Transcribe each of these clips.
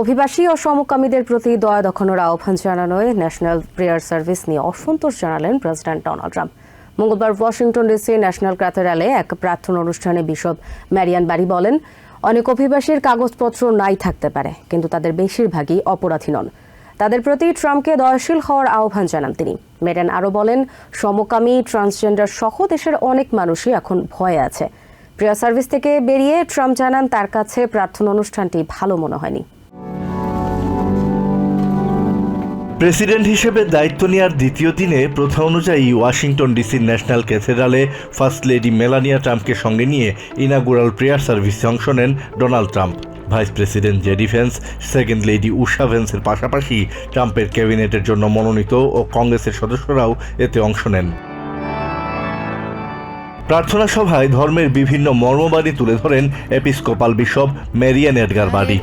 অভিবাসী ও সমকামীদের প্রতি দয়া দেখানোর আহ্বান জানানোয় ন্যাশনাল প্রেয়ার সার্ভিস নিয়ে অসন্তোষ জানালেন প্রেসিডেন্ট ডোনাল্ড ট্রাম্প। মঙ্গলবার ওয়াশিংটন ডিসি ন্যাশনাল ক্যাথেড্রালে এক প্রার্থনা অনুষ্ঠানে বিশপ ম্যারিয়ান বাড়ি বলেন, অনেক অভিবাসীর কাগজপত্র নাই থাকতে পারে, কিন্তু তাদের বেশিরভাগই অপরাধী নন। তাদের প্রতি ট্রাম্পকে দয়াশীল হওয়ার আহ্বান জানান তিনি। মেডেন আরও বলেন, সমকামী, ট্রান্সজেন্ডার সহ দেশের অনেক মানুষই এখন ভয়ে আছে। প্রেয়ার সার্ভিস থেকে বেরিয়ে ট্রাম্প জানান, তার কাছে প্রার্থনা অনুষ্ঠানটি ভালো মনে হয়নি। প্রেসিডেন্ট হিসেবে দায়িত্ব নেওয়ার দ্বিতীয় দিনে প্রথা অনুযায়ী ওয়াশিংটন ডিসির ন্যাশনাল ক্যাথেড্রালে ফার্স্ট লেডি মেলানিয়া ট্রাম্পকে সঙ্গে নিয়ে ইনাগুরাল প্রেয়ার সার্ভিসে অংশ নেন Donald Trump. Vice president JD Vance, second lady Usha ভেন্সের পাশাপাশি ট্রাম্পের ক্যাবিনেটের জন্য মনোনীত ও কংগ্রেসের সদস্যরাও এতে অংশ নেন। প্রার্থনা সভায় ধর্মের বিভিন্ন মর্মবাদী তুলে ধরেন এপিস্কোপাল বিশপ মেরিয়ান এডগার বাড়ি.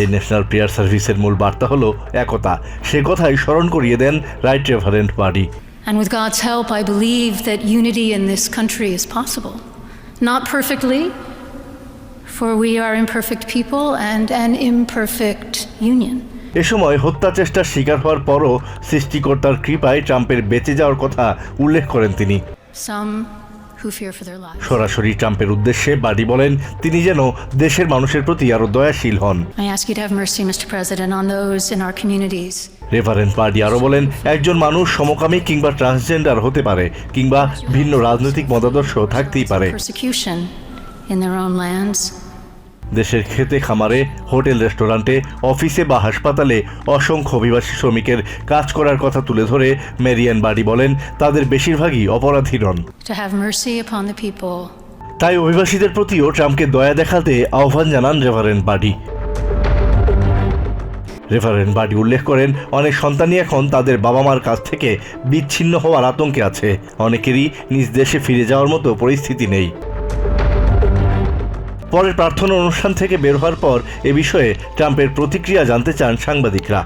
এই ন্যাশনাল প্রেয়ার সার্ভিসের মূল বার্তা হলো একতা সে কথাই স্মরণ করিয়ে দেন রাইট রেভারেন্ট বাড়ি And with God's help, I believe that unity in this country is possible. Not perfectly, for we are imperfect people and an imperfect union. এ সময় হত্যা চেষ্টার শিকার হওয়ার পরও সৃষ্টিকর্তার কৃপায় ট্রাম্পের বেঁচে যাওয়ার কথা উল্লেখ করেন তিনি. সরাসরি ট্রাম্পের উদ্দেশ্যে বাড়ি বলেন তিনি যেন দেশের মানুষের প্রতি আরও দয়াশীল হন। রেভারেন্ট পার্টি আরও বলেন একজন মানুষ সমকামী কিংবা ট্রান্সজেন্ডার হতে পারে কিংবা ভিন্ন রাজনৈতিক মতাদর্শ থাকতেই পারে। দেশের খেতে খামারে হোটেল রেস্টুরেন্টে অফিসে বা হাসপাতালে অসংখ্য অভিবাসী শ্রমিকের কাজ করার কথা তুলে ধরে মেরিয়ান বাড়ি বলেন তাদের বেশিরভাগই অপরাধী নন। তাই অভিবাসীদের প্রতিও ট্রাম্পকে দয়া দেখাতে আহ্বান জানান রেভারেন্ট বাডি। রেভারেন্ট বাডি উল্লেখ করেন অনেক সন্তানই এখন তাদের বাবা মার কাছ থেকে বিচ্ছিন্ন হওয়ার আতঙ্কে আছে। অনেকেরই নিজ দেশে ফিরে যাওয়ার মতো পরিস্থিতি নেই। পরের প্রার্থনা অনুষ্ঠান থেকে বের হওয়ার পর এ বিষয়ে ট্রাম্পের প্রতিক্রিয়া জানতে চান সাংবাদিকরা।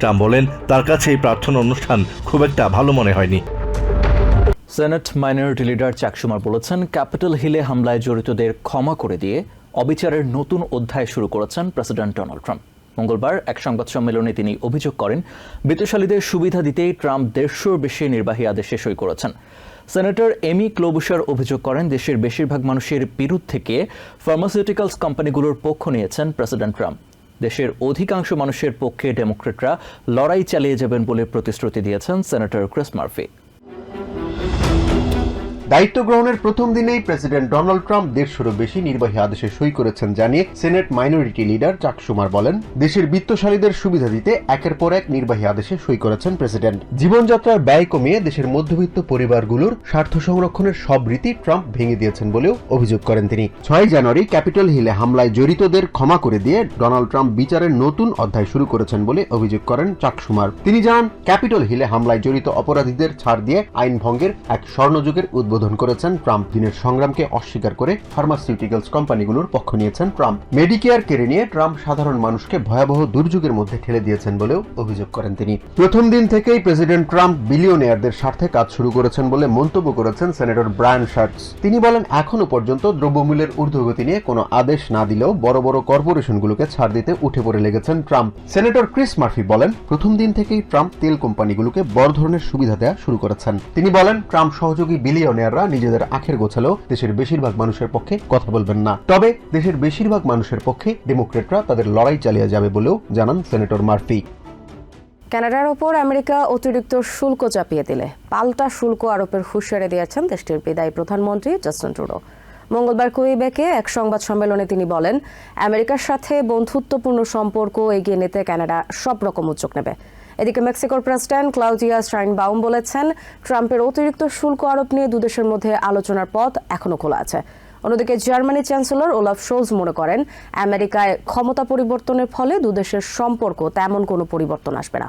ট্রাম্প বলেন, তার কাছে এই প্রার্থনা অনুষ্ঠান খুব একটা ভালো মনে হয়নি। Senate minority leader Chuck Schumer বলেছেন, ক্যাপিটাল হিলে হামলায় জড়িতদের ক্ষমা করে দিয়ে অবিচারের নতুন অধ্যায় শুরু করেছেন প্রেসিডেন্ট ডোনাল্ড ট্রাম্প। মঙ্গলবার এক সংবাদ সম্মেলনে তিনি অভিযোগ করেন, বিত্তশালীদের সুবিধা দিতেই ট্রাম্প দেড়শোর বেশি নির্বাহী আদেশে সই করেছেন। সেনেটর এমি ক্লোবুসার অভিযোগ করেন দেশের বেশিরভাগ মানুষের বিরুদ্ধ থেকে ফার্মাসিউটিক্যালস কোম্পানিগুলোর পক্ষ নিয়েছেন প্রেসিডেন্ট ট্রাম্প। দেশের অধিকাংশ মানুষের পক্ষে ডেমোক্রেটরা লড়াই চালিয়ে যাবেন বলে প্রতিশ্রুতি দিয়েছেন সেনেটর ক্রিস মার্ফি। দায়িত্ব গ্রহণের প্রথম দিনেই প্রেসিডেন্ট ডোনাল্ড ট্রাম্প দেড়শোরও বেশি নির্বাহী আদেশে সই করেছেন জানিয়ে সেনেট মাইনরিটি লিডার চাক সুমার বলেন, দেশের বিত্তশালীদের সুবিধা দিতে একের পর এক নির্বাহী আদেশে সই করেছেন প্রেসিডেন্ট। জীবনযাত্রার ব্যয় কমিয়ে দেশের মধ্যবিত্ত পরিবারগুলোর স্বার্থ সংরক্ষণের সব রীতি ট্রাম্প ভেঙে দিয়েছেন বলেও অভিযোগ করেন তিনি। ছয় জানুয়ারি ক্যাপিটল হিলে হামলায় জড়িতদের ক্ষমা করে দিয়ে ডোনাল্ড ট্রাম্প বিচারের নতুন অধ্যায় শুরু করেছেন বলে অভিযোগ করেন চাক সুমার। তিনি জানান, ক্যাপিটল হিলে হামলায় জড়িত অপরাধীদের ছাড় দিয়ে আইন ভঙ্গের এক স্বর্ণযুগের উদ্বোধন করেছেন ট্রাম্প। দিনের সংগ্রামকে অস্বীকার করে ফার্মাসিউটিক্যালস কোম্পানিগুলোর পক্ষ নিয়েছেন ট্রাম্প। মেডিকেয়ার কেড়ে নিয়ে ট্রাম্প সাধারণ মানুষকে ভয়াবহ দুর্যোগের মধ্যে ঠেলে দিয়েছেন বলেও অভিযোগ করেন তিনি। প্রথম দিন থেকেই প্রেসিডেন্ট ট্রাম্প বিলিয়নিয়ারদের স্বার্থে কাজ শুরু করেছেন বলে মন্তব্য করেছেন সেনেটর ব্রায়ান শার্টস তিনি বলেন, এখনও পর্যন্ত দ্রব্যমূল্যের ঊর্ধ্বগতি নিয়ে কোনো আদেশ না দিলেও বড় বড় কর্পোরেশনগুলোকে ছাড় দিতে উঠে পড়ে লেগেছেন ট্রাম্প। সেনেটর ক্রিস মার্ফি বলেন, প্রথম দিন থেকেই ট্রাম্প তেল কোম্পানিগুলোকে বড় ধরনের সুবিধা দেওয়া শুরু করেছেন। তিনি বলেন, ট্রাম্প সহযোগী বিলিয়নিয়াররা নিজেদের আখের গোছালেও দেশের বেশিরভাগ মানুষের পক্ষে কথা বলবেন না। তবে দেশের বেশিরভাগ মানুষের পক্ষে ডেমোক্রেটরা তাদের লড়াই চালিয়ে যাবে বলেও জানান সেনেটর মার্ফি। কানাডার ওপর আমেরিকা অতিরিক্ত শুল্ক চাপিয়ে দিলে। পাল্টা শুল্ক আরোপের হুঁশিয়ারি দিয়েছেন দেশটির বিদায়ী প্রধানমন্ত্রী জাস্টিন ট্রুডো। মঙ্গলবার কুইবেকে এক সংবাদ সম্মেলনে তিনি বলেন, আমেরিকার সাথে বন্ধুত্বপূর্ণ সম্পর্ক এগিয়ে নিতে কানাডা সব রকম উদ্যোগ নেবে। এদিকে মেক্সিকোর প্রেসিডেন্ট ক্লাউজিয়া বাউম বলেছেন, ট্রাম্পের অতিরিক্ত শুল্ক আরোপ নিয়ে দুদেশের মধ্যে আলোচনার পথ এখনও খোলা আছে। অন্যদিকে জার্মানি চ্যান্সেলর ওলাফ শোলস মনে করেন, আমেরিকায় ক্ষমতা পরিবর্তনের ফলে দুদেশের সম্পর্ক তেমন কোনো পরিবর্তন আসবে না।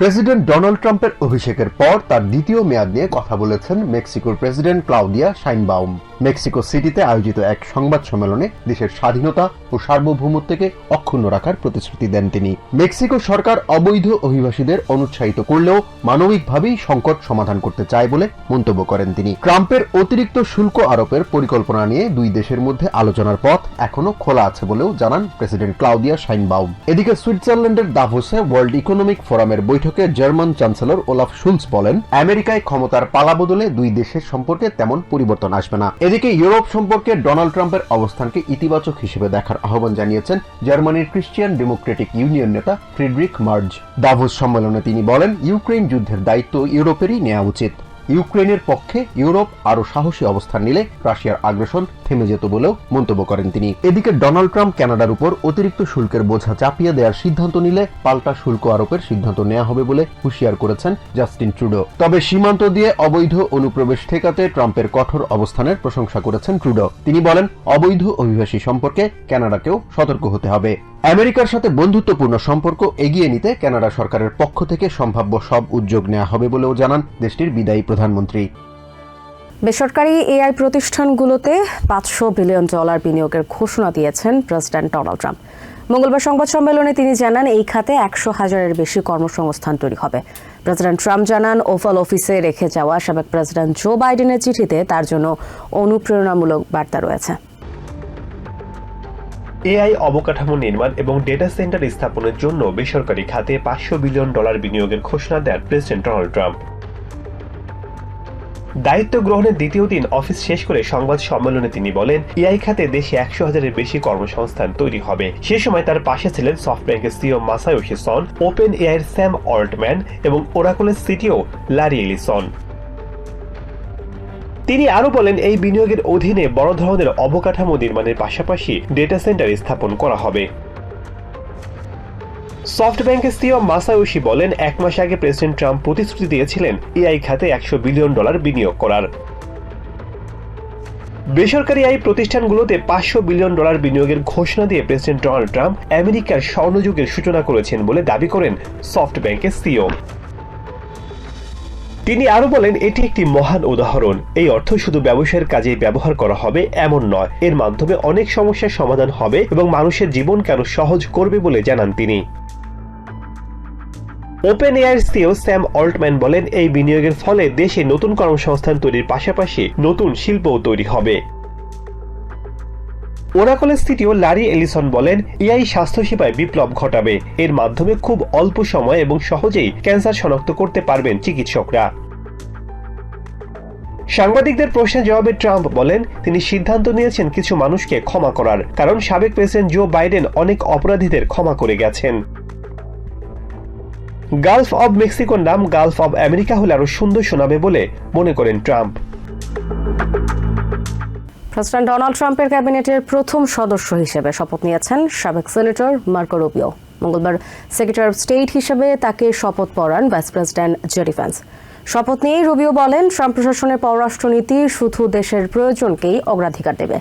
প্রেসিডেন্ট ডোনাল্ড ট্রাম্পের অভিষেকের পর তার দ্বিতীয় মেয়াদ নিয়ে কথা বলেছেন মেক্সিকোর প্রেসিডেন্ট ক্লাউদিয়া শাইনবাউম। মেক্সিকো সিটিতে আয়োজিত এক সংবাদ সম্মেলনে দেশের স্বাধীনতা ও সার্বভৌমত্বকে অক্ষুণ্ণ রাখার প্রতিশ্রুতি দেন তিনি। মেক্সিকো সরকার অবৈধ অভিবাসীদের অনুৎসাহিত করলেও মানবিকভাবেই সংকট সমাধান করতে চায় বলে মন্তব্য করেন তিনি। ট্রাম্পের অতিরিক্ত শুল্ক আরোপের পরিকল্পনা নিয়ে দুই দেশের মধ্যে আলোচনার পথ এখনও খোলা আছে বলেও জানান প্রেসিডেন্ট ক্লাউদিয়া শাইনবাউম। এদিকে সুইজারল্যান্ডের দাভোসে ওয়ার্ল্ড ইকোনমিক ফোরামের বৈঠকে জার্মান চ্যান্সেলর ওলাফ শুলস বলেন, আমেরিকায় ক্ষমতার পালা বদলে দুই দেশের সম্পর্কে তেমন পরিবর্তন আসবে না। এদিকে ইউরোপ সম্পর্কে ডোনাল্ড ট্রাম্পের অবস্থানকে ইতিবাচক হিসেবে দেখার আহ্বান জানিয়েছেন জার্মানির ক্রিশ্চিয়ান ডেমোক্রেটিক ইউনিয়ন নেতা ফ্রিডরিক মার্জ। দাভোস সম্মেলনে তিনি বলেন ইউক্রেন যুদ্ধের দায়িত্ব ইউরোপেরই নেওয়া উচিত। ইউক্রেনের পক্ষে ইউরোপ আরও সাহসী অবস্থান নিলে রাশিয়ার আগ্রাসন থেমে যেত বলেও মন্তব্য করেন তিনি। এদিকে ডোনাল্ড ট্রাম্প কানাডার উপর অতিরিক্ত শুল্কের বোঝা চাপিয়ে দেওয়ার সিদ্ধান্ত নিলে পাল্টা শুল্ক আরোপের সিদ্ধান্ত নেওয়া হবে বলে হুঁশিয়ার করেছেন জাস্টিন ট্রুডো। তবে সীমান্ত দিয়ে অবৈধ অনুপ্রবেশ ঠেকাতে ট্রাম্পের কঠোর অবস্থানের প্রশংসা করেছেন ট্রুডো। তিনি বলেন, অবৈধ অভিবাসী সম্পর্কে কানাডাকেও সতর্ক হতে হবে। আমেরিকার সাথে বন্ধুত্বপূর্ণ সম্পর্ক এগিয়ে নিতে কানাডা সরকারের পক্ষ থেকে সম্ভাব্য সব উদ্যোগ নেওয়া হবে বলেও জানান দেশটির বিদায়ী প্রধানমন্ত্রী। বেসরকারি এআই প্রতিষ্ঠানগুলোতে পাঁচশো বিলিয়ন ডলার বিনিয়োগের ঘোষণা দিয়েছেন প্রেসিডেন্ট ডোনাল্ড ট্রাম্প। মঙ্গলবার সংবাদ সম্মেলনে তিনি জানান এই খাতে একশো হাজারের বেশি কর্মসংস্থান তৈরি হবে। প্রেসিডেন্ট ট্রাম্প জানান ওভাল অফিসে রেখে যাওয়া সাবেক প্রেসিডেন্ট জো বাইডেনের চিঠিতে তার জন্য অনুপ্রেরণামূলক বার্তা রয়েছে। এআই অবকাঠামো নির্মাণ এবং ডেটা সেন্টার স্থাপনের জন্য বেসরকারি খাতে পাঁচশো বিলিয়ন ডলার বিনিয়োগের ঘোষণা দেন প্রেসিডেন্ট ডোনাল্ড ট্রাম্প। দায়িত্ব গ্রহণের দ্বিতীয় দিন অফিস শেষ করে সংবাদ সম্মেলনে তিনি বলেন, এআই খাতে দেশে একশো হাজারের বেশি কর্মসংস্থান তৈরি হবে। সে সময় তার পাশে ছিলেন সফটব্যাংকের সিও মাসায়োশি সন ওপেন এআইয়ের স্যাম অল্টম্যান এবং ওরাকলের সিটিও লারি এলিসন। তিনি আরও বলেন, এই বিনিয়োগের অধীনে বড় ধরনের অবকাঠামো নির্মাণের পাশাপাশি ডেটা সেন্টার স্থাপন করা হবে। সফটব্যাংকের সিও মাসায়োশি বলেন, এক মাস আগে প্রেসিডেন্ট ট্রাম্প প্রতিশ্রুতি দিয়েছিলেন এআই খাতে একশো বিলিয়ন ডলার বিনিয়োগ করার। বেসরকারি আই প্রতিষ্ঠানগুলোতে পাঁচশো বিলিয়ন ডলার বিনিয়োগের ঘোষণা দিয়ে প্রেসিডেন্ট ডোনাল্ড ট্রাম্প আমেরিকার স্বর্ণযুগের সূচনা করেছেন বলে দাবি করেন সফট সফটব্যাংকের সিও তিনি আরও বলেন, এটি একটি মহান উদাহরণ। এই অর্থ শুধু ব্যবসায়ের কাজে ব্যবহার করা হবে, এমন নয়। এর মাধ্যমে অনেক সমস্যার সমাধান হবে এবং মানুষের জীবনকে আরও সহজ করবে বলে জানান তিনি। Open air CEO Sam Altman বলেন, এই বিনিয়োগের ফলে দেশে নতুন কর্মসংস্থান তৈরির পাশাপাশি নতুন শিল্পও তৈরি হবে। ওরাকলের সিটিও লারি এলিসন বলেন, এআই স্বাস্থ্যসেবায় বিপ্লব ঘটাবে। এর মাধ্যমে খুব অল্প সময় এবং সহজেই ক্যান্সার শনাক্ত করতে পারবেন চিকিৎসকরা। সাংবাদিকদের প্রশ্নের জবাবে ট্রাম্প বলেন, তিনি সিদ্ধান্ত নিয়েছেন কিছু মানুষকে ক্ষমা করার, কারণ সাবেক প্রেসিডেন্ট জো বাইডেন অনেক অপরাধীদের ক্ষমা করে গেছেন। গালফ অব মেক্সিকোর নাম গালফ অব আমেরিকা হলে আরও সুন্দর শোনাবে বলে মনে করেন ট্রাম্প। প্রেসিডেন্ট ডোনাল্ড ট্রাম্পের ক্যাবিনেটের প্রথম সদস্য হিসেবে শপথ নিয়েছেন সাবেক সেনেটর মার্কো রুবিও। মঙ্গলবার সেক্রেটারি অফ স্টেট হিসেবে তাকে শপথ পড়ান ভাইস প্রেসিডেন্ট জেডি ভ্যান্স। শপথ নিয়েই রুবিও বলেন, ট্রাম্প প্রশাসনের পররাষ্ট্রনীতি শুধু দেশের প্রয়োজনকেই অগ্রাধিকার দেবে।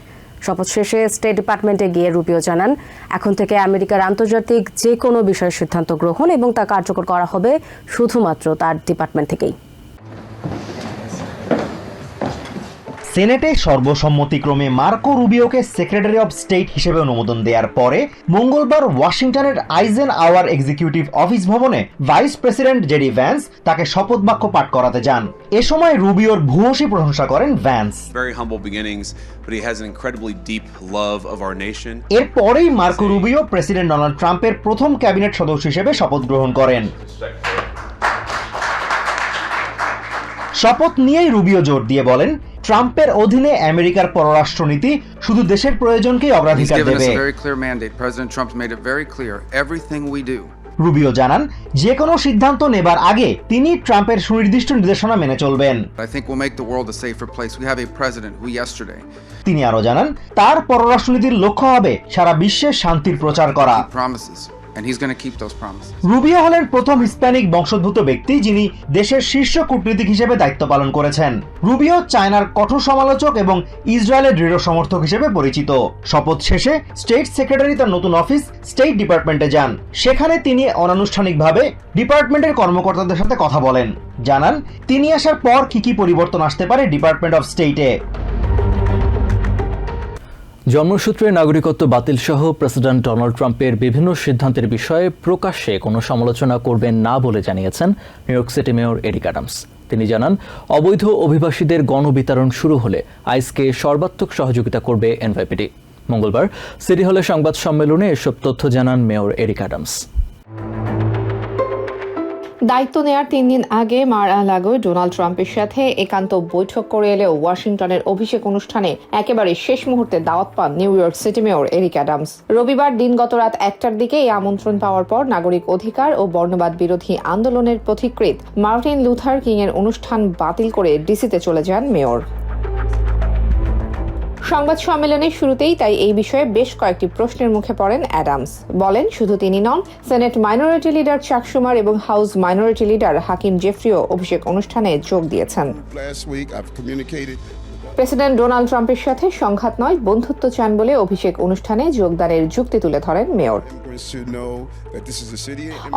শপথ শেষে স্টেট ডিপার্টমেন্টে গিয়ে রুপিও জানান, এখন থেকে আমেরিকার আন্তর্জাতিক যে কোনো বিষয়ে সিদ্ধান্ত গ্রহণ এবং তা কার্যকর করা হবে শুধুমাত্র তার ডিপার্টমেন্ট থেকেই। সেনেটে সর্বসম্মতিক্রমে মার্কো রুবিওকে সেক্রেটারি অব স্টেট হিসেবে অনুমোদন দেওয়ার পরে মঙ্গলবার ওয়াশিংটনের আইজেন আওয়ার এক্সিকিউটিভ অফিস ভবনে ভাইস প্রেসিডেন্ট জেডি ভ্যান্স তাকে শপথ বাক্য পাঠ করাতে যান। এ সময় রুবিওর ভূয়সী প্রশংসা করেন ভ্যান্স. এরপরেই মার্কো রুবিও প্রেসিডেন্ট ডোনাল্ড ট্রাম্পের প্রথম ক্যাবিনেট সদস্য হিসেবে শপথ গ্রহণ করেন। শপথ নিয়েই রুবিও জোর দিয়ে বলেন ট্রাম্পের অধীনে আমেরিকার পররাষ্ট্রনীতি শুধু দেশের প্রয়োজনকেই অগ্রাধিকার দেবে। রুবিও জানান যে কোনো সিদ্ধান্ত নেবার আগে তিনি ট্রাম্পের সুনির্দিষ্ট নির্দেশনা মেনে চলবেন। তিনি আরও জানান তার পররাষ্ট্রনীতির লক্ষ্য হবে সারা বিশ্বে শান্তির প্রচার করা। And he's going to keep those promises. হলেন প্রথম বংশোদ্ভূত ব্যক্তি, যিনি দেশের শীর্ষ কূটনীতিক হিসেবে দায়িত্ব পালন করেছেন। রুবিও চায়নার কঠোর সমালোচক এবং ইসরায়েলের দৃঢ় সমর্থক হিসেবে পরিচিত। শপথ শেষে স্টেট সেক্রেটারি তার নতুন অফিস স্টেট ডিপার্টমেন্টে যান। সেখানে তিনি অনানুষ্ঠানিকভাবে ডিপার্টমেন্টের কর্মকর্তাদের সাথে কথা বলেন। জানান, তিনি আসার পর কি কি পরিবর্তন আসতে পারে ডিপার্টমেন্ট অফ স্টেটে। জন্মসূত্রে নাগরিকত্ব বাতিল সহ প্রেসিডেন্ট ডোনাল্ড ট্রাম্পের বিভিন্ন সিদ্ধান্তের বিষয়ে প্রকাশ্যে কোনো সমালোচনা করবেন না বলে জানিয়েছেন New York City mayor Eric Adams. তিনি জানান, অবৈধ অভিবাসীদের গণবিতরণ শুরু হলে আইসকে সর্বাত্মক সহযোগিতা করবে এনভাইপিডি মঙ্গলবার সিটি হলে সংবাদ সম্মেলনে এসব তথ্য জানান মেয়র এরিক অ্যাডামস। দায়িত্ব নেয়ার তিন দিন আগে মার আলাগো ডোনাল্ড ট্রাম্পের সাথে একান্ত বৈঠক করে এলেও ওয়াশিংটনের অভিষেক অনুষ্ঠানে একেবারে শেষ মুহূর্তে দাওয়াত পান New York City mayor Eric Adams. রবিবার দিনগত রাত একটার দিকে এই আমন্ত্রণ পাওয়ার পর নাগরিক অধিকার ও বর্ণবাদ বিরোধী আন্দোলনের পথিকৃত মার্টিন লুথার কিং এর অনুষ্ঠান বাতিল করে ডিসিতে চলে যান মেয়র। সংবাদ সম্মেলনের শুরুতেই তাই এই বিষয়ে বেশ কয়েকটি প্রশ্নের মুখে পড়েন অ্যাডামস। বলেন, শুধু তিনি নন, senate minority leader Chuck Schumer এবং হাউস মাইনরিটি লিডার হাকিম জেফরিও অভিষেক অনুষ্ঠানে যোগ দিয়েছেন। প্রেসিডেন্ট ডোনাল্ড ট্রাম্পের সাথে সংঘাত নয়, বন্ধুত্ব চান বলে অভিষেক অনুষ্ঠানে যোগদানের যুক্তি তুলে ধরেন মেয়র.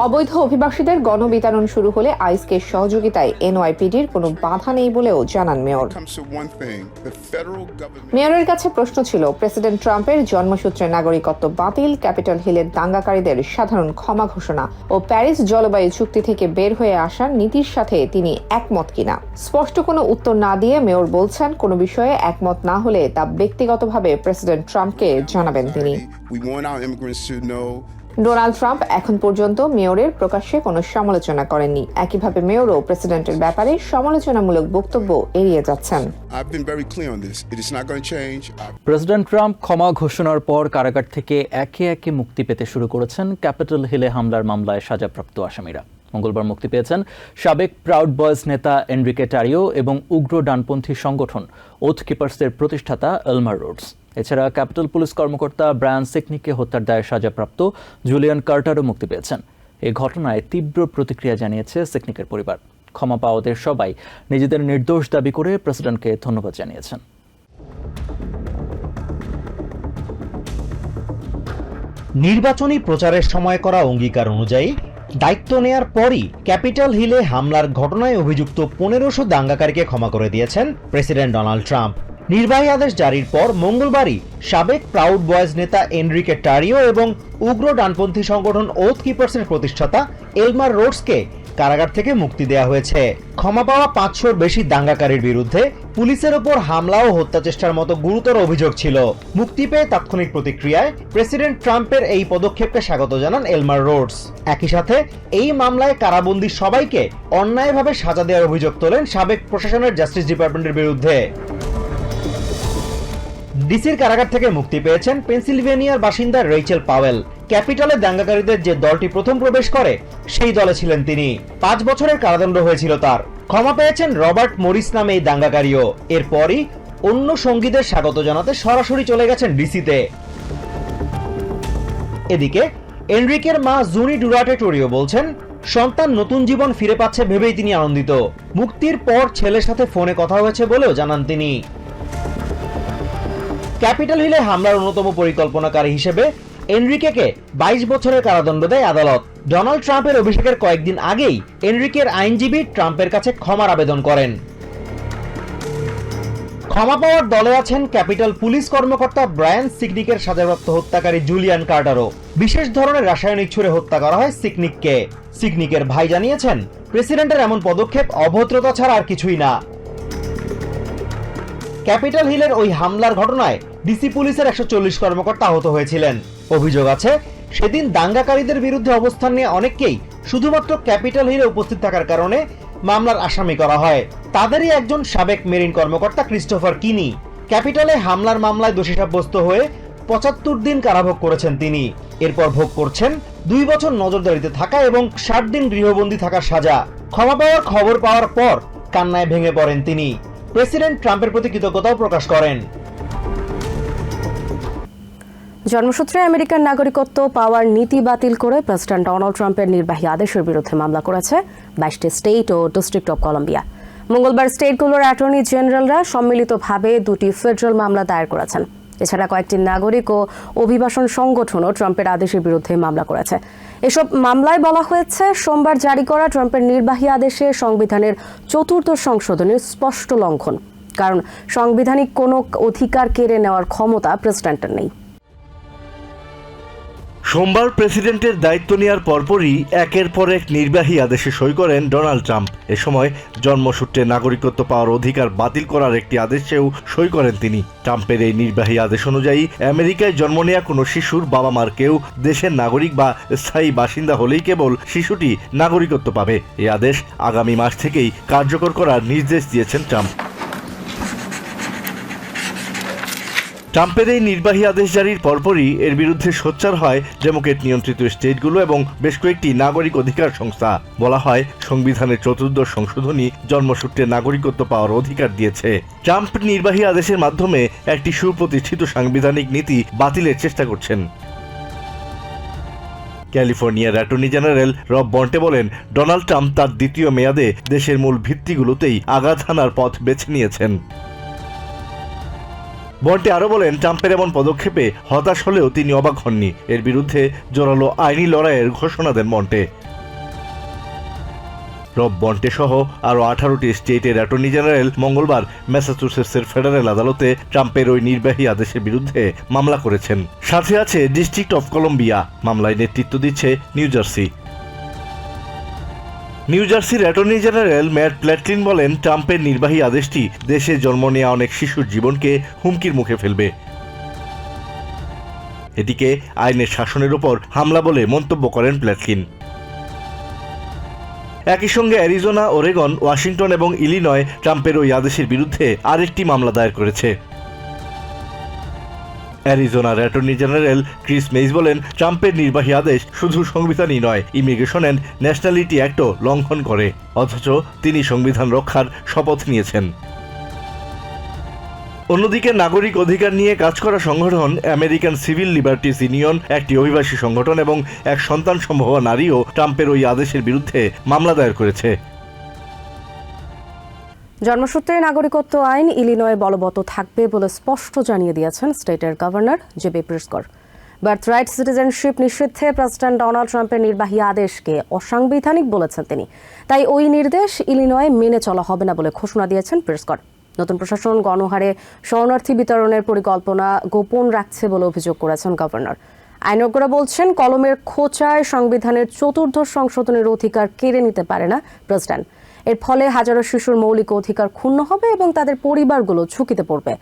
অবৈধ অভিবাসীদের গণবিতরণ শুরু হলে আইসকে সহযোগিতায় এনওয়াইপিডির কোনো বাধা নেই বলেও জানান মেয়র. মেয়রের কাছে প্রশ্ন ছিল, প্রেসিডেন্ট ট্রাম্পের জন্মসূত্রে নাগরিকত্ব বাতিল, ক্যাপিটাল হিলের দাঙ্গাকারীদের সাধারণ ক্ষমা ঘোষণা ও প্যারিস জলবায়ু চুক্তি থেকে বের হয়ে আসার নীতির সাথে তিনি একমত কিনা স্পষ্ট কোনো উত্তর না দিয়ে মেয়র বলছেন, কোনো বিষয়ে একমত না হলে তা ব্যক্তিগতভাবে প্রেসিডেন্ট ট্রাম্পকে জানাবেন তিনি। ডোনাল্ড ট্রাম্প এখন পর্যন্ত মেয়রের প্রকাশ্যে কোনো সমালোচনা করেননি। একইভাবে মেয়রও প্রেসিডেন্টের ব্যাপারে সমালোচনামূলক বক্তব্য এড়িয়ে যাচ্ছেন। প্রেসিডেন্ট ট্রাম্প ক্ষমা ঘোষণার পর কারাগার থেকে একে একে মুক্তি পেতে শুরু করেছেন ক্যাপিটাল হিলে হামলার মামলায় সাজাপ্রাপ্ত আসামিরা। মঙ্গলবার মুক্তি পেয়েছেন সাবেক প্রাউড বয়েজ নেতা এনরিকে টারিও এবং উগ্র ডানপন্থী সংগঠন ওথ কিপার্সের প্রতিষ্ঠাতা এলমার রোডস এছাড়া ক্যাপিটাল পুলিশ কর্মকর্তা ব্রায়ান সিকনিকে হত্যার দায়ে সাজাপ্রাপ্ত জুলিয়ান কার্টারও মুক্তি পেয়েছেন। এই ঘটনায় তীব্র প্রতিক্রিয়া জানিয়েছে সিকনিকের পরিবার। ক্ষমা পাওয়াদের সবাই নিজেদের নির্দোষ দাবি করে প্রেসিডেন্টকে ধন্যবাদ জানিয়েছেন। নির্বাচনী প্রচারের সময় করা অঙ্গীকার অনুযায়ী দায়িত্ব নেয়ার পরই ক্যাপিটাল হিলে হামলার ঘটনায় অভিযুক্ত পনেরোশো দাঙ্গাকারীকে ক্ষমা করে দিয়েছেন প্রেসিডেন্ট ডোনাল্ড ট্রাম্প। নির্বাহী আদেশ জারির পর মঙ্গলবারই সাবেক প্রাউড বয়েজ নেতা এনরিকে টারিও এবং উগ্র ডানপন্থী সংগঠন ওথ কিপার্সের প্রতিষ্ঠাতা এলমার রোডসকে কারাগার থেকে মুক্তি দেওয়া হয়েছে। ক্ষমা পাওয়া পাঁচশোর বেশি দাঙ্গাকারীর বিরুদ্ধে পুলিশের ওপর হামলা ও হত্যা চেষ্টার মতো গুরুতর অভিযোগ ছিল। মুক্তি পেয়ে তাৎক্ষণিক প্রতিক্রিয়ায় প্রেসিডেন্ট ট্রাম্পের এই পদক্ষেপকে স্বাগত জানান এলমার রোডস। একই সাথে এই মামলায় কারাবন্দী সবাইকে অন্যায়ভাবে সাজা দেওয়ার অভিযোগ তোলেন সাবেক প্রশাসনের জাস্টিস ডিপার্টমেন্টের বিরুদ্ধে। ডিসির কারাগার থেকে মুক্তি পেয়েছেন পেনসিলভেনিয়ার বাসিন্দা রেইচেল পাওয়েল। ক্যাপিটালে দাঙ্গাকারীদের যে দলটি প্রথম প্রবেশ করে, সেই দলে ছিলেন তিনি। পাঁচ বছরের কারাদণ্ড হয়েছিল তার। ক্ষমা পেয়েছেন রবার্ট মরিস নামে এই দাঙ্গাকারীও। এরপরই অন্য সঙ্গীদের স্বাগত জানাতে সরাসরি চলে গেছেন ডিসিতে। এদিকে, এনরিকের মা জুনি ডুরাটে টোরিও বলছেন, সন্তান নতুন জীবন ফিরে পাচ্ছে ভেবেই তিনি আনন্দিত। মুক্তির পর ছেলের সাথে ফোনে কথা হয়েছে বলেও জানান তিনি। ক্যাপিটাল হিলে হামলার অন্যতম পরিকল্পনাকারী হিসেবে এনরিকেকে বাইশ বছরের কারাদণ্ড দেয় আদালত। ডোনাল্ড ট্রাম্পের অভিষেকের কয়েকদিন আগেই এনরিকের আইনজীবী ট্রাম্পের কাছে ক্ষমার আবেদন করেন। ক্ষমা পাওয়ার দলে আছেন ক্যাপিটাল পুলিশ কর্মকর্তা ব্রায়ান সিকনিকের সাজাপ্রাপ্ত হত্যাকারী জুলিয়ান কার্টারও বিশেষ ধরনের রাসায়নিক ছুড়ে হত্যা করা হয় সিকনিককে সিকনিকের ভাই জানিয়েছেন, প্রেসিডেন্টের এমন পদক্ষেপ অভদ্রতা ছাড়া আর কিছুই না। ক্যাপিটাল হিলের ওই হামলার ঘটনায় ডিসি পুলিশের একশো চল্লিশ কর্মকর্তা আহত হয়েছিলেন। অভিযোগ আছে। সেদিন দাঙ্গাকারীদের বিরুদ্ধে অবস্থান নিয়ে অনেককেই শুধুমাত্র ক্যাপিটাল হিলে উপস্থিত থাকার কারণে মামলার আসামি করা হয়। তাদেরই একজন সাবেক মেরিন কর্মকর্তা ক্রিস্টোফার কিনি। ক্যাপিটালে হামলার মামলায় দোষী সাব্যস্ত হয়ে পঁচাত্তর দিন কারাভোগ করেছেন তিনি। এরপর ভোগ করছেন দুই বছর নজরদারিতে থাকা এবং ষাট দিন গৃহবন্দী থাকার সাজা। ক্ষমা পাওয়ার খবর পাওয়ার পর কান্নায় ভেঙে পড়েন তিনি। প্রেসিডেন্ট ট্রাম্পের প্রতি কৃতজ্ঞতাও প্রকাশ করেন। জন্মসূত্রে আমেরিকান নাগরিকত্ব পাওয়ার নীতি বাতিল করে প্রেসিডেন্ট ডোনাল্ড ট্রাম্পের নির্বাহী আদেশের বিরুদ্ধে মামলা করেছে বাইশটি স্টেট ও ডিস্ট্রিক্ট অব কলম্বিয়া। মঙ্গলবার স্টেটগুলোর অ্যাটর্নি জেনারেলরা সম্মিলিতভাবে দুটি ফেডারেল মামলা দায়ের করেছেন। এছাড়া কয়েকটি নাগরিক ও অভিবাসন সংগঠনও ট্রাম্পের আদেশের বিরুদ্ধে মামলা করেছে। এসব মামলায় বলা হয়েছে, সোমবার জারি করা ট্রাম্পের নির্বাহী আদেশে সংবিধানের চতুর্থ সংশোধনের স্পষ্ট লঙ্ঘন। কারণ, সাংবিধানিক কোনো অধিকার কেড়ে নেওয়ার ক্ষমতা প্রেসিডেন্টের নেই। সোমবার প্রেসিডেন্টের দায়িত্ব নেওয়ার পরপরই একের পর এক নির্বাহী আদেশে সই করেন ডোনাল্ড ট্রাম্প। এ সময় জন্মসূত্রে নাগরিকত্ব পাওয়ার অধিকার বাতিল করার একটি আদেশেও সই করেন তিনি। ট্রাম্পের এই নির্বাহী আদেশ অনুযায়ী আমেরিকায় জন্ম নেওয়া কোনো শিশুর বাবা মার কেউ দেশের নাগরিক বা স্থায়ী বাসিন্দা হলেই কেবল শিশুটি নাগরিকত্ব পাবে। এই আদেশ আগামী মাস থেকেই কার্যকর করার নির্দেশ দিয়েছেন ট্রাম্প। ট্রাম্পের এই নির্বাহী আদেশ জারির পরপরই এর বিরুদ্ধে সোচ্চার হয় ডেমোক্রেট নিয়ন্ত্রিত স্টেটগুলো এবং বেশ কয়েকটি নাগরিক অধিকার সংস্থা। বলা হয়, সংবিধানের চতুর্দশ সংশোধনী জন্মসূত্রে নাগরিকত্ব পাওয়ার অধিকার দিয়েছে। ট্রাম্প নির্বাহী আদেশের মাধ্যমে একটি সুপ্রতিষ্ঠিত সাংবিধানিক নীতি বাতিলের চেষ্টা করছেন। ক্যালিফোর্নিয়ার অ্যাটর্নি জেনারেল রব বন্টে বলেন, ডোনাল্ড ট্রাম্প তার দ্বিতীয় মেয়াদে দেশের মূল ভিত্তিগুলোতেই আঘাত হানার পথ বেছে নিয়েছেন। বন্টে আরও বলেন, ট্রাম্পের এমন পদক্ষেপে হতাশ হলেও তিনি অবাক হননি। এর বিরুদ্ধে জোরালো আইনি লড়াইয়ের ঘোষণা দেন বন্টে রব বন্টে সহ আরও আঠারোটি স্টেটের অ্যাটর্নি জেনারেল মঙ্গলবার ম্যাসাচুসেটসের ফেডারেল আদালতে ট্রাম্পের ওই নির্বাহী আদেশের বিরুদ্ধে মামলা করেছেন। সাথে আছে ডিস্ট্রিক্ট অফ কলম্বিয়া। মামলায় নেতৃত্ব দিচ্ছে নিউ জার্সি। নিউ জার্সির অ্যাটর্নি জেনারেল ম্যাট প্ল্যাটলিন বলেন, ট্রাম্পের নির্বাহী আদেশটি দেশে জন্ম নেওয়া অনেক শিশুর জীবনকে হুমকির মুখে ফেলবে। এটিকে আইনের শাসনের উপর হামলা বলে মন্তব্য করেন প্ল্যাটলিন একই সঙ্গে অ্যারিজোনা, ওরেগন, ওয়াশিংটন এবং ইলিনয় ট্রাম্পের ওই আদেশের বিরুদ্ধে আরেকটি মামলা দায়ের করেছে। অ্যারিজোনার অ্যাটর্নি জেনারেল ক্রিস মেইজ বলেন, ট্রাম্পের নির্বাহী আদেশ শুধু সংবিধানই নয় ইমিগ্রেশন অ্যান্ড ন্যাশনালিটি অ্যাক্টও লঙ্ঘন করে, অথচ তিনি সংবিধান রক্ষার শপথ নিয়েছেন। অন্যদিকে নাগরিক অধিকার নিয়ে কাজ করা সংগঠন আমেরিকান সিভিল লিবার্টিস ইউনিয়ন একটি অভিবাসী সংগঠন এবং এক সন্তান সম্ভব নারীও ট্রাম্পের ওই আদেশের বিরুদ্ধে মামলা দায়ের করেছে। জন্মসূত্রে নাগরিকত্ব আইন ইলিনয়ে বলবৎ থাকবে বলে স্পষ্ট জানিয়ে দিয়েছেন স্টেটের governor JB Pritzker. Birthright citizenship নিষিদ্ধে president Donald ট্রাম্পের নির্বাহী আদেশকে অসাংবিধানিক বলেছেন তিনি। তাই ওই নির্দেশ ইলিনয়ে মেনে চলা হবে না বলে ঘোষণা দিয়েছেন প্রিস্কর। নতুন প্রশাসন গণহারে শরণার্থী বিতরণের পরিকল্পনা গোপন রাখছে বলে অভিযোগ করেছেন গভর্নর। আইনজ্ঞরা বলছেন, কলমের খোঁচায় সংবিধানের চতুর্থ সংশোধনের অধিকার কেড়ে নিতে পারে না প্রেসিডেন্ট। এর ফলে হাজারো শিশুর মৌলিক অধিকার ক্ষুণ্ণ হবে এবং তাদের পরিবারগুলো ঝুঁকিতে পড়বে।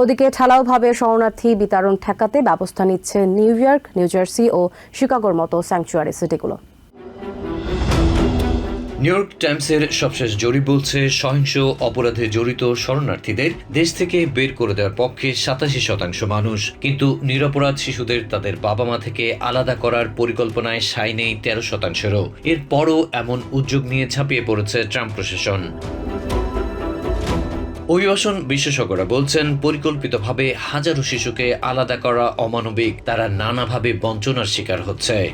ওদিকে ঠালাওভাবে শরণার্থী বিতরণ ঠেকাতে ব্যবস্থা নিচ্ছে নিউ ইয়র্ক, নিউ জার্সি ও শিকাগোর মতো স্যাংচুয়ারি সিটিগুলো। নিউ ইয়র্ক টাইমসের সবশেষ জরিপ বলছে, সহিংস অপরাধে জড়িত শরণার্থীদের দেশ থেকে বের করে দেওয়ার পক্ষে সাতাশি শতাংশ মানুষ। কিন্তু নিরপরাধ শিশুদের তাদের বাবা মা থেকে আলাদা করার পরিকল্পনায় সাই নেই তেরো শতাংশেরও। এরপরও এমন উদ্যোগ নিয়ে ঝাঁপিয়ে পড়েছে ট্রাম্প প্রশাসন। অভিবাসন বিশেষজ্ঞরা বলছেন, পরিকল্পিতভাবে হাজারো শিশুকে আলাদা করা অমানবিক। তারা নানাভাবে বঞ্চনার শিকার হচ্ছে।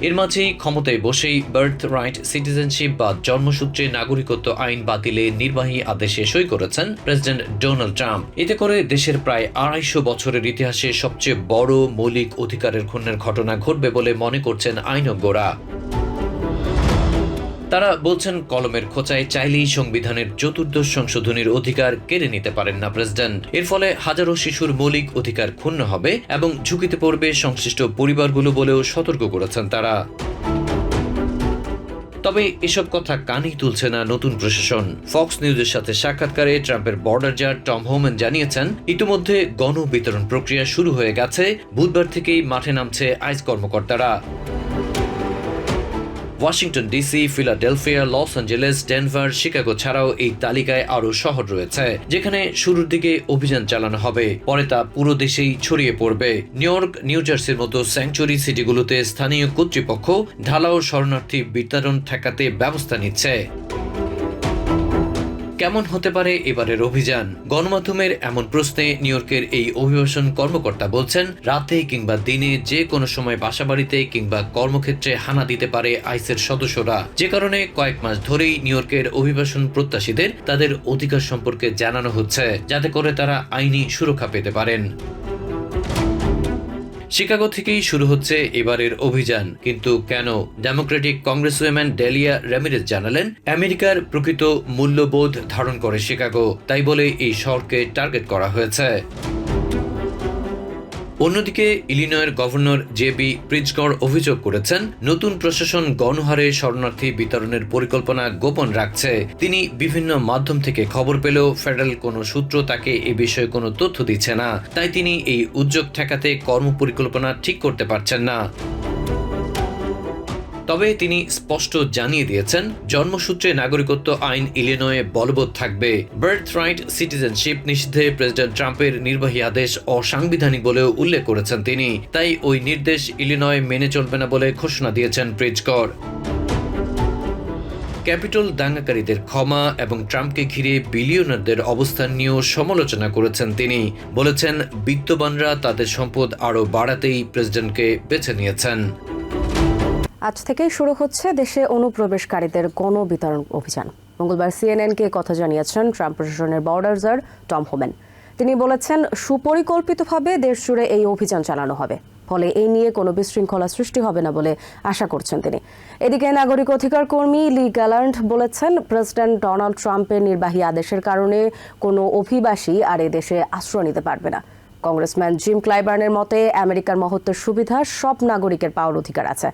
এর মাঝেই ক্ষমতায় বসেই বার্থ রাইট সিটিজেনশিপ বা জন্মসূত্রে নাগরিকত্ব আইন বাতিলে নির্বাহী আদেশে সই করেছেন প্রেসিডেন্ট ডোনাল্ড ট্রাম্প এতে করে দেশের প্রায় আড়াইশো বছরের ইতিহাসে সবচেয়ে বড় মৌলিক অধিকারের ক্ষণের ঘটনা ঘটবে বলে মনে করছেন আইনজ্ঞরা। তারা বলছেন কলমের খোঁচায় চাইলেই সংবিধানের চতুর্দশ সংশোধনীর অধিকার কেড়ে নিতে পারেন না প্রেসিডেন্ট। এর ফলে হাজারো শিশুর মৌলিক অধিকার ক্ষুণ্ণ হবে এবং ঝুঁকিতে পড়বে সংশ্লিষ্ট পরিবারগুলো বলেও সতর্ক করেছেন তারা। তবে এসব কথা কানেই তুলছে না নতুন প্রশাসন। ফক্স নিউজের সাথে সাক্ষাৎকারে ট্রাম্পের বর্ডার জার টম হোমেন জানিয়েছেন, ইতিমধ্যে গণবিতরণ প্রক্রিয়া শুরু হয়ে গেছে। বুধবার থেকেই মাঠে নামছে আইস কর্মকর্তারা। Washington DC Philadelphia Los Angeles Denver Chicago ছাড়াও এই তালিকায় আরও শহর রয়েছে, যেখানে শুরুর দিকে অভিযান চালানো হবে। পরে তা পুরো দেশেই ছড়িয়ে পড়বে। নিউ ইয়র্ক, নিউ জার্সির মতো স্যাংচুরি সিটিগুলোতে স্থানীয় কর্তৃপক্ষ ঢালাও শরণার্থী বিতরণ ঠেকাতে ব্যবস্থা নিচ্ছে। কেমন হতে পারে এবারের অভিযান? গণমাধ্যমের এমন প্রশ্নে নিউ ইয়র্কের এই অভিবাসন কর্মকর্তা বলছেন, রাতে কিংবা দিনে যে কোনো সময় বাসাবাড়িতে কিংবা কর্মক্ষেত্রে হানা দিতে পারে আইসের সদস্যরা। যে কারণে কয়েক মাস ধরেই নিউ ইয়র্কের অভিবাসন প্রত্যাশীদের তাদের অধিকার সম্পর্কে জানানো হচ্ছে, যাতে করে তারা আইনি সুরক্ষা পেতে পারেন। শিকাগো থেকেই শুরু হচ্ছে এবারের অভিযান। কিন্তু কেন? ডেমোক্রেটিক কংগ্রেসম্যান ডেলিয়া রেমিরেজ জানালেন, আমেরিকার প্রকৃত মূল্যবোধ ধারণ করে শিকাগো। তাই বলে এই শহরকে টার্গেট করা হয়েছে। অন্যদিকে ইলিনয়ের গভর্নর জে বি প্রিজগড় অভিযোগ করেছেন, নতুন প্রশাসন গণহারে শরণার্থী বিতরণের পরিকল্পনা গোপন রাখছে। তিনি বিভিন্ন মাধ্যম থেকে খবর পেলেও ফেডারেল কোনো সূত্র তাকে এ বিষয়ে কোনো তথ্য দিচ্ছে না। তাই তিনি এই উদ্যোগ ঠেকাতে কর্মপরিকল্পনা ঠিক করতে পারছেন না। তবে তিনি স্পষ্ট জানিয়ে দিয়েছেন, জন্মসূত্রে নাগরিকত্ব আইন ইলিনয়ে বলবৎ থাকবে। বার্থ রাইট সিটিজেনশিপ নিষিদ্ধে প্রেসিডেন্ট ট্রাম্পের নির্বাহী আদেশ অসাংবিধানিক বলেও উল্লেখ করেছেন তিনি। তাই ওই নির্দেশ ইলিনয় মেনে চলবে না বলে ঘোষণা দিয়েছেন প্রিজকর ক্যাপিটল দাঙ্গাকারীদের ক্ষমা এবং ট্রাম্পকে ঘিরে বিলিয়নারদের অবস্থান নিয়েও সমালোচনা করেছেন তিনি। বলেছেন, বিত্তবানরা তাদের সম্পদ আরও বাড়াতেই প্রেসিডেন্টকে বেছে নিয়েছেন। আজ থেকেই শুরু হচ্ছে দেশে অনুপ্রবেশকারীদের গণবিতরণ অভিযান। মঙ্গলবার সিএনএনকে কথা জানিয়েছেন ট্রাম্প প্রশাসনের বর্ডারজার টম হোমেন। তিনি বলেছেন, সুপরিকল্পিতভাবে দেশ জুড়ে এই অভিযান চালানো হবে। ফলে এই নিয়ে কোনো বিশৃঙ্খলা সৃষ্টি হবে না বলে আশা করছেন তিনি। এদিকে নাগরিক অধিকার কর্মী লি গ্যালান্ড বলেছেন, প্রেসিডেন্ট ডোনাল্ড ট্রাম্পের নির্বাহী আদেশের কারণে কোনো অভিবাসী আর এ দেশে আশ্রয় নিতে পারবে না। কংগ্রেসম্যান জিম ক্লাইবার্নের মতে, আমেরিকার মহত্বের সুবিধা সব নাগরিকের পাওয়ার অধিকার আছে।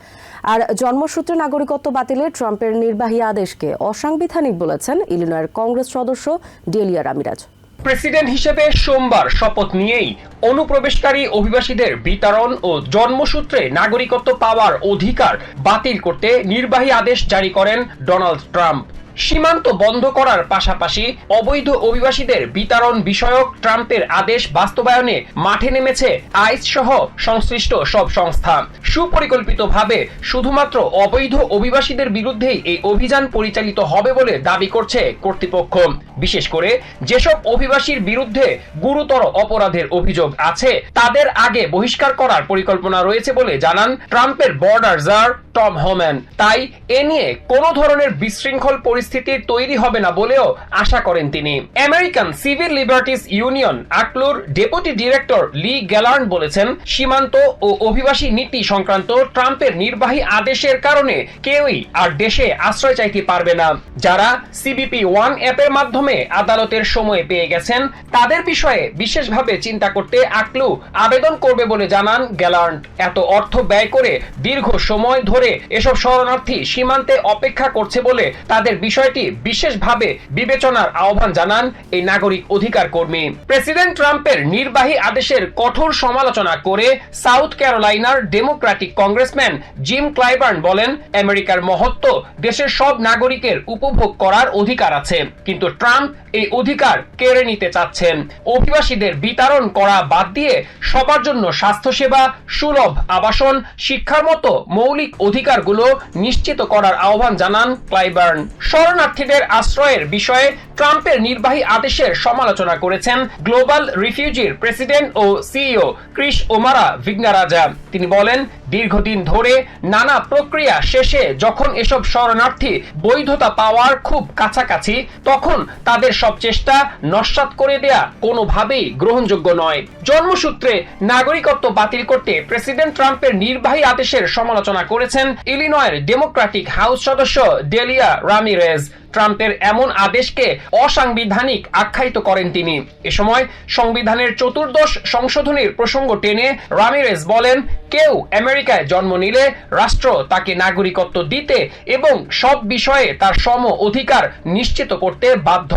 আর জন্মসূত্রে নাগরিকত্ব বাতিলে ট্রাম্পের নির্বাহী আদেশকে অসাংবিধানিক বলেছেন ইলিনয়ের কংগ্রেস সদস্য ডেলিয়া রামিরাজ। প্রেসিডেন্ট হিসেবে সোমবার শপথ নিয়েই অনুপ্রবেশকারী অভিবাসীদের বিতরণ ও জন্মসূত্রে নাগরিকত্ব পাওয়ার অধিকার বাতিল করতে নির্বাহী আদেশ জারি করেন ডোনাল্ড ট্রাম্প। সীমান্ত বন্ধ করার পাশাপাশি অবৈধ অভিবাসীদের বিতরণ বিষয়ক ট্রাম্পের আদেশ বাস্তবায়নে মাঠে নেমেছে আইস সহ সংশ্লিষ্ট সব সংস্থা। সুপরিকল্পিতভাবে শুধুমাত্র অবৈধ অভিবাসীদের বিরুদ্ধেই এই অভিযান পরিচালিত হবে বলে দাবি করছে কর্তৃপক্ষ। বিশেষ করে যেসব অভিবাসীর বিরুদ্ধে গুরুতর অপরাধের অভিযোগ আছে, তাদের আগে বহিষ্কার করার পরিকল্পনা রয়েছে বলে জানান ট্রাম্পের বর্ডার জার টম হোম্যান। তাই এ নিয়ে কোনো ধরনের বিশৃঙ্খল পরিস্থিতি তৈরি হবে না বলেও আশা করেন তিনি। আমেরিকান সিভিল লিবার্টিস ইউনিয়ন আকলুর ডেপুটি ডিরেক্টর লি গ্যালার্ন বলেছেন, সীমান্ত ও অভিবাসী নীতি সংক্রান্ত ট্রাম্পের নির্বাহী আদেশের কারণে কেউই আর দেশে আশ্রয় চাইতে পারবে না। যারা সিবিপি ওয়ান অ্যাপের মাধ্যমে আদালতের সময় পেয়ে গেছেন, তাদের বিষয়ে বিশেষভাবে চিন্তা করতে আকলু আবেদন করবে বলে জানান গ্যালার্ন। এত অর্থ ব্যয় করে দীর্ঘ সময় ধরে এসব শরণার্থী সীমান্তে অপেক্ষা করছে বলে তাদের বিষয়টি বিশেষভাবে বিবেচনার আহ্বান জানান এই নাগরিক অধিকার কর্মী। প্রেসিডেন্ট ট্রাম্পের নির্বাহী আদেশের কঠোর সমালোচনা করে সাউথ ক্যারোলাইনার ডেমোক্রেটিক কংগ্রেসম্যান জিম ক্লাইবার্ন বলেন, আমেরিকার মহত্ব দেশের সব নাগরিকের উপভোগ করার অধিকার আছে। কিন্তু ট্রাম্প এই অধিকার কেড়ে নিতে চাচ্ছেন। অভিবাসীদের বিতরণ করা বাদ দিয়ে সবার জন্য স্বাস্থ্যসেবা, সুলভ আবাসন, শিক্ষার মতো মৌলিক অধিকারগুলো নিশ্চিত করার আহ্বান জানান ক্লাইবার্ন। শরণার্থীদের আশ্রয়ের বিষয়ে ট্রাম্পের নির্বাহী আদেশের সমালোচনা করেছেন গ্লোবাল রিফিউজির প্রেসিডেন্ট ও সিইও ক্রিস ওমারা ভিগনারাজা। তিনি বলেন দীর্ঘদিন ধরে নানা প্রক্রিয়া শেষে যখন এসব শরণার্থী বৈধতা পাওয়ার খুব কাছাকাছি, তখন তাদের সব চেষ্টা নস্বাত করে দেয়া কোনোভাবেই গ্রহণযোগ্য নয়। জন্মসূত্রে নাগরিকত্ব বাতিল করতে প্রেসিডেন্ট ট্রাম্পের নির্বাহী আদেশের সমালোচনা করেছেন ইলিনয়ের ডেমোক্রেটিক হাউস সদস্য ডেলিয়া রামিরেজ। ট্রাম্পের এমন আদেশকে অসাংবিধানিক আখ্যায়িত করেন তিনি। এ সময় সংবিধানের চতুর্দশ সংশোধনীর প্রসঙ্গ টেনে রামিরেজ বলেন, কেউ আমেরিকায় জন্ম নিলে রাষ্ট্র তাকে নাগরিকত্ব দিতে এবং সব বিষয়ে তার সম অধিকার নিশ্চিত করতে বাধ্য।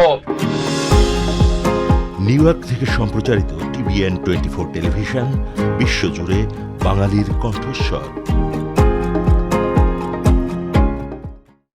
নিউ ইয়র্ক থেকে সম্প্রচারিত টিভিএন টোয়েন্টি ফোর টেলিভিশন, বিশ্বজুড়ে বাঙালির কণ্ঠস্বর।